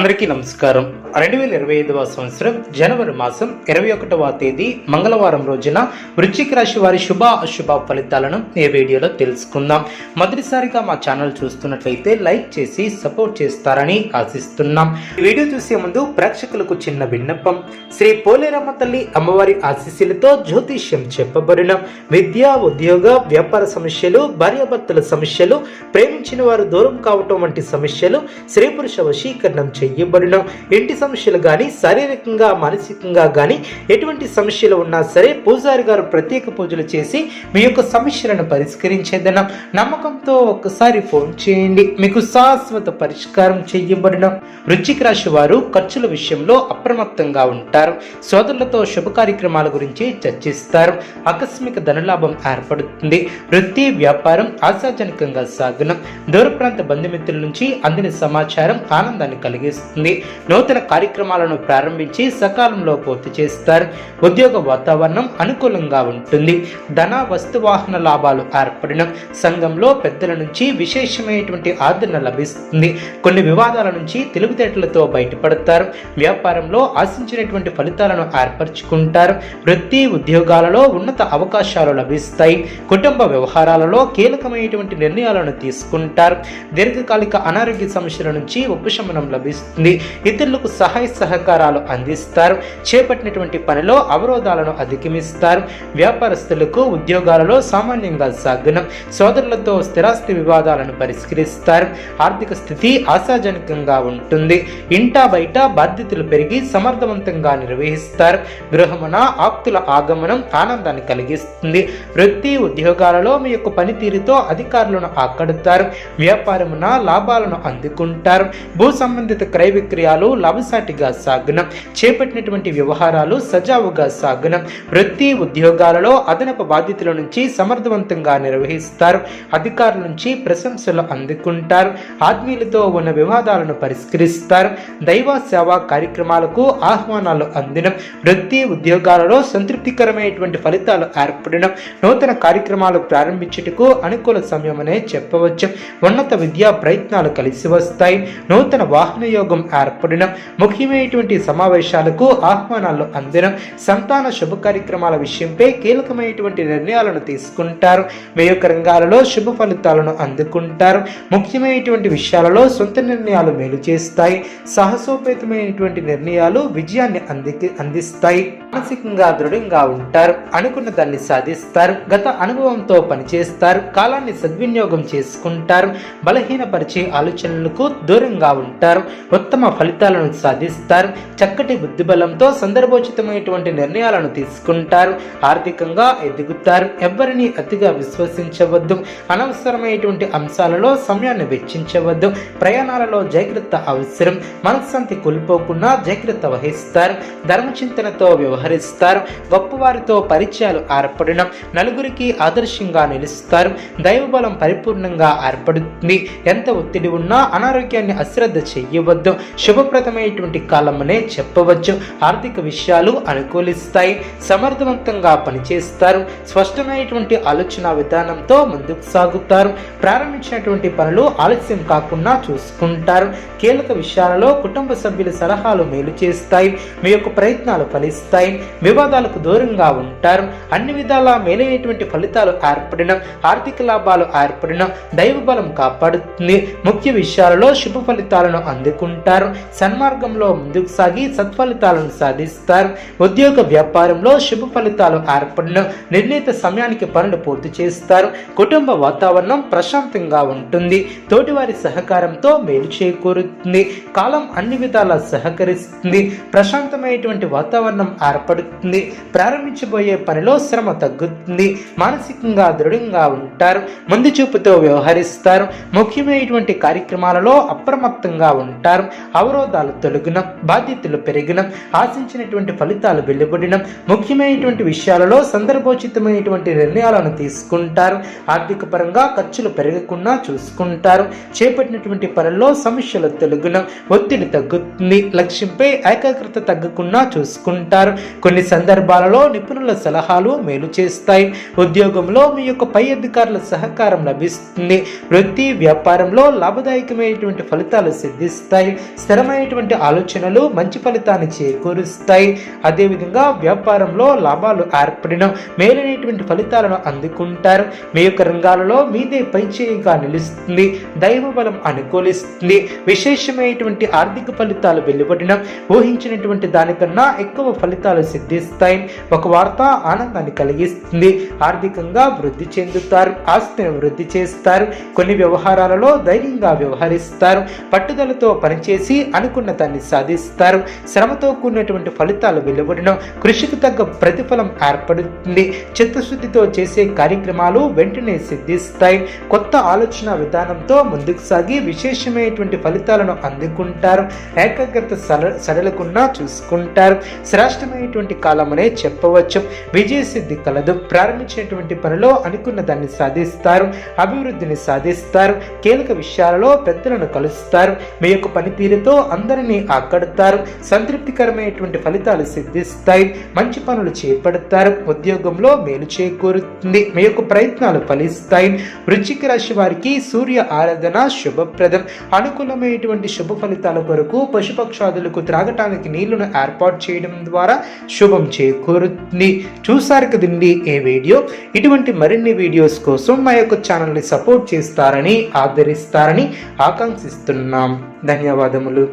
అందరికీ నమస్కారం. రెండు వేల ఇరవై ఐదవ సంవత్సరం జనవరి మాసం ఇరవై ఒకటవ తేదీ మంగళవారం రోజున వృశ్చిక రాశి వారి శుభ అశుభ ఫలితాలను ఈ వీడియోలో తెలుసుకుందాం. మొదటిసారిగా మా ఛానల్ చూస్తున్నట్లయితే లైక్ చేసి సపోర్ట్ చేస్తారని ఆశిస్తున్నాం. వీడియో చూసే ముందు ప్రేక్షకులకు చిన్న విన్నపం. శ్రీ పోలేరమ్మ తల్లి అమ్మవారి ఆశీస్సులతో జ్యోతిష్యం చెప్పబడిన విద్య ఉద్యోగ వ్యాపార సమస్యలు భార్యాభర్తల సమస్యలు ప్రేమించిన వారు దూరం కావటం వంటి సమస్యలు స్త్రీ పురుష వశీకరణం చేయబడిన ఇంటి సమస్యలు కానీ శారీరకంగా మానసికంగా కానీ ఎటువంటి సమస్యలు ఉన్నా సరే పూజారి గారు ప్రత్యేక పూజలు చేసి మీ యొక్క సమస్యలను పరిష్కరించేదన. నమ్మకంతో ఒక్కసారి ఫోన్ చేయండి. మీకు శాశ్వత పరిష్కారం చేయబడిన వృశ్చిక రాశి వారు ఖర్చుల విషయంలో అప్రమత్తంగా ఉంటారు. సోదరులతో శుభ కార్యక్రమాల గురించి చర్చిస్తారు. ఆకస్మిక ధనలాభం ఏర్పడుతుంది. వృత్తి వ్యాపారం ఆశాజనకంగా సాగనం. దూర ప్రాంత బంధుమిత్రుల నుంచి అందిన సమాచారం ఆనందాన్ని కలిగిస్తుంది. నూతన కార్యక్రమాలను ప్రారంభించి సకాలంలో పూర్తి చేస్తారు. ఉద్యోగ వాతావరణం అనుకూలంగా ఉంటుంది. ధన వస్తువాహన లాభాలు ఏర్పడిన సంఘంలో పెద్దల నుంచి విశేషమైనటువంటి ఆదరణ లభిస్తుంది. కొన్ని వివాదాల నుంచి తెలివితేటలతో బయటపడతారు. వ్యాపారంలో ఆశించినటువంటి ఫలితాలను ఏర్పరచుకుంటారు. వృత్తి ఉద్యోగాలలో ఉన్నత అవకాశాలు లభిస్తాయి. కుటుంబ వ్యవహారాలలో కీలకమైనటువంటి నిర్ణయాలను తీసుకుంటారు. దీర్ఘకాలిక అనారోగ్య సమస్యల నుంచి ఉపశమనం లభిస్తుంది. ఇతరులకు సహాయ సహకారాలు అందిస్తారు. చేపట్టినటువంటి పనిలో అవరోధాలను అధిగమిస్తారు. వ్యాపారస్తులకు ఉద్యోగాలలో సామాన్యంగా సాగునం. సోదరులతో స్థిరాస్తి వివాదాలను పరిష్కరిస్తారు. ఆర్థిక స్థితి ఆశాజనకంగా ఉంటుంది. ఇంటా బయట బాధ్యతలు పెరిగి సమర్థవంతంగా నిర్వహిస్తారు. గృహమున ఆప్తుల ఆగమనం ఆనందాన్ని కలిగిస్తుంది. వృత్తి ఉద్యోగాలలో మీ యొక్క పనితీరుతో అధికారులను ఆకడుతారు. వ్యాపారమున లాభాలను అందుకుంటారు. భూ సంబంధిత క్రయ విక్రయాలు లాభసాటిగా సాగునం. చేపట్టినటువంటి వ్యవహారాలు సజావుగా సాగునం. వృత్తి ఉద్యోగాలలో అదనపు బాధ్యతల నుంచి సమర్థవంతంగా నిర్వహిస్తారు. అధికారుల నుంచి ప్రశంసలు అందుకుంటారు. ఆత్మీయులతో ఉన్న వివాదాలను పరిష్కరిస్తారు. దైవ సేవా కార్యక్రమాలకు ఆహ్వానాలు అందినం. వృత్తి ఉద్యోగాలలో సంతృప్తికరమైనటువంటి ఫలితాలు ఏర్పడడం నూతన కార్యక్రమాలు ప్రారంభించుటకు అనుకూల సమయమనే చెప్పవచ్చు. ఉన్నత విద్యా ప్రయత్నాలు కలిసి వస్తాయి. నూతన వాహన యోగం ఏర్పడడం ముఖ్యమైనటువంటి సమావేశాలకు ఆహ్వానాలు అందడం సంతాన శుభ కార్యక్రమాల విషయంపై కీలకమైనటువంటి నిర్ణయాలను తీసుకుంటారు. మీ యొక్క రంగాలలో శుభ ఫలితాలను అందుకుంటారు. ముఖ్యమైనటువంటి విషయాలలో సొంత నిర్ణయాలు మేలు చేస్తాయి. సాహసోపేతమైనటువంటి నిర్ణయాలు విజయాన్ని అంది అందిస్తాయి. మానసికంగా దృఢంగా ఉంటారు. అనుకున్న దాన్ని సాధిస్తారు. గత అనుభవంతో పనిచేస్తారు. కాలాన్ని సద్వినియోగం చేసుకుంటారు. బలహీనపరిచే ఆలోచనలకు దూరంగా ఉంటారు. ఉత్తమ ఫలితాలను సాధిస్తారు. చక్కటి బుద్ధిబలంతో సందర్భోచితమైనటువంటి నిర్ణయాలను తీసుకుంటారు. ఆర్థికంగా ఎదుగుతారు. ఎవ్వరిని అతిగా విశ్వసించవద్దు. అనవసరమైనటువంటి అంశాలలో సమయాన్ని వెచ్చించవద్దు. ప్రయాణాలలో జాగ్రత్త అవసరం. మనశ్శాంతి కోల్పోకుండా జాగ్రత్త వహిస్తారు. ధర్మచింతనతో వ్యవహరిస్తారు. గొప్పవారితో పరిచయాలు ఏర్పడడం నలుగురికి ఆదర్శంగా నిలుస్తారు. దైవబలం పరిపూర్ణంగా ఏర్పడుతుంది. ఎంత ఒత్తిడి ఉన్నా అనారోగ్యాన్ని అశ్రద్ధ చెయ్యవద్దు శుభప్రదమైనటువంటి కాలమనే చెప్పవచ్చు. ఆర్థిక విషయాలు అనుకూలిస్తాయి. సమర్థవంతంగా పనిచేస్తారు. స్పష్టమైనటువంటి ఆలోచన విధానంతో ముందుకు సాగుతారు. ప్రారంభించినటువంటి పనులు ఆలస్యం కాకుండా చూసుకుంటారు. కీలక విషయాలలో కుటుంబ సభ్యుల సలహాలు మేలు చేస్తాయి. మీ యొక్క ప్రయత్నాలు ఫలిస్తాయి. వివాదాలకు దూరంగా ఉంటారు. అన్ని విధాలా మేలైనటువంటి ఫలితాలు ఏర్పడిన ఆర్థిక లాభాలు ఏర్పడిన దైవ బలం కాపాడుతుంది. ముఖ్య విషయాలలో శుభ ఫలితాలను అందుకుంటారు. ఉంటారు. సన్మార్గంలో ముందుకు సాగి సత్ఫలితాలను సాధిస్తారు. ఉద్యోగ వ్యాపారంలో శుభ ఫలితాలు ఏర్పడిన. నిర్ణీత సమయానికి పనులు పూర్తి చేస్తారు. కుటుంబ వాతావరణం ప్రశాంతంగా ఉంటుంది. తోటివారి సహకారంతో మేలు చేకూరుతుంది. కాలం అన్ని విధాలా సహకరిస్తుంది. ప్రశాంతమైనటువంటి వాతావరణం ఏర్పడుతుంది. ప్రారంభించబోయే పనిలో శ్రమ తగ్గుతుంది. మానసికంగా దృఢంగా ఉంటారు. ముందు చూపుతో వ్యవహరిస్తారు. ముఖ్యమైనటువంటి కార్యక్రమాలలో అప్రమత్తంగా ఉంటారు. అవరోధాలు తొలగిన బాధ్యతలు పెరిగిన ఆశించినటువంటి ఫలితాలు వెలువడిన ముఖ్యమైనటువంటి విషయాలలో సందర్భోచితమైనటువంటి నిర్ణయాలను తీసుకుంటారు. ఆర్థిక పరంగా ఖర్చులు పెరగకుండా చూసుకుంటారు. చేపట్టినటువంటి పనుల్లో సమస్యలు తొలగిన ఒత్తిడి తగ్గుతుంది. లక్ష్యంపై ఏకాగ్రత తగ్గకుండా చూసుకుంటారు. కొన్ని సందర్భాలలో నిపుణుల సలహాలు మేలు చేస్తాయి. ఉద్యోగంలో మీ యొక్క పై అధికారుల సహకారం లభిస్తుంది. వృత్తి వ్యాపారంలో లాభదాయకమైనటువంటి ఫలితాలు సిద్ధిస్తాయి. స్థిరమైనటువంటి ఆలోచనలు మంచి ఫలితాన్ని చేకూరుస్తాయి. అదేవిధంగా వ్యాపారంలో లాభాలు ఏర్పడిన మేలైనటువంటి ఫలితాలను అందుకుంటారు. మీ యొక్క రంగాలలో మీదే పైచేయిగా నిలుస్తుంది. దైవ బలం అనుకూలిస్తుంది. విశేషమైనటువంటి ఆర్థిక ఫలితాలు వెలువడిన ఊహించినటువంటి దానికన్నా ఎక్కువ ఫలితాలు సిద్ధిస్తాయి. ఒక వార్త ఆనందాన్ని కలిగిస్తుంది. ఆర్థికంగా వృద్ధి చెందుతారు. ఆస్తిని వృద్ధి చేస్తారు. కొన్ని వ్యవహారాలలో ధైర్యంగా వ్యవహరిస్తారు. పట్టుదలతో పనిచేసి అనుకున్న దాన్ని సాధిస్తారు. శ్రమతో కూడినటువంటి ఫలితాలు వెలువడడం కృషికి తగ్గ ప్రతిఫలం ఏర్పడుతుంది. చిత్తశుద్ధితో చేసే కార్యక్రమాలు వెంటనే సిద్ధిస్తాయి. కొత్త ఆలోచన విధానంతో ముందుకు సాగి విశేషమైనటువంటి ఫలితాలను అందుకుంటారు. ఏకాగ్రత సడ సడలకుండా చూసుకుంటారు. శ్రేష్టమైనటువంటి కాలమనే చెప్పవచ్చు. విజయ సిద్ధి కలదు. ప్రారంభించినటువంటి పనిలో అనుకున్న దాన్ని సాధిస్తారు. అభివృద్ధిని సాధిస్తారు. కీలక విషయాలలో పెద్దలను కలుస్తారు. మీ యొక్క పని పనితీరుతో అందరినీ ఆకడతారు. సంతృప్తికరమైనటువంటి ఫలితాలు సిద్ధిస్తాయి. మంచి పనులు చేపడతారు. ఉద్యోగంలో మేలు చేకూరుతుంది. మీ యొక్క ప్రయత్నాలు ఫలిస్తాయి. వృశ్చిక రాశి వారికి సూర్య ఆరాధన శుభప్రదం. అనుకూలమైనటువంటి శుభ ఫలితాల కొరకు పశుపక్షాదులకు త్రాగటానికి నీళ్ళను ఏర్పాటు చేయడం ద్వారా శుభం చేకూరుతుంది. చూసారు కదండి ఏ వీడియో? ఇటువంటి మరిన్ని వీడియోస్ కోసం మా యొక్క ఛానల్ని సపోర్ట్ చేస్తారని ఆదరిస్తారని ఆకాంక్షిస్తున్నాం. ధన్యవాదములు.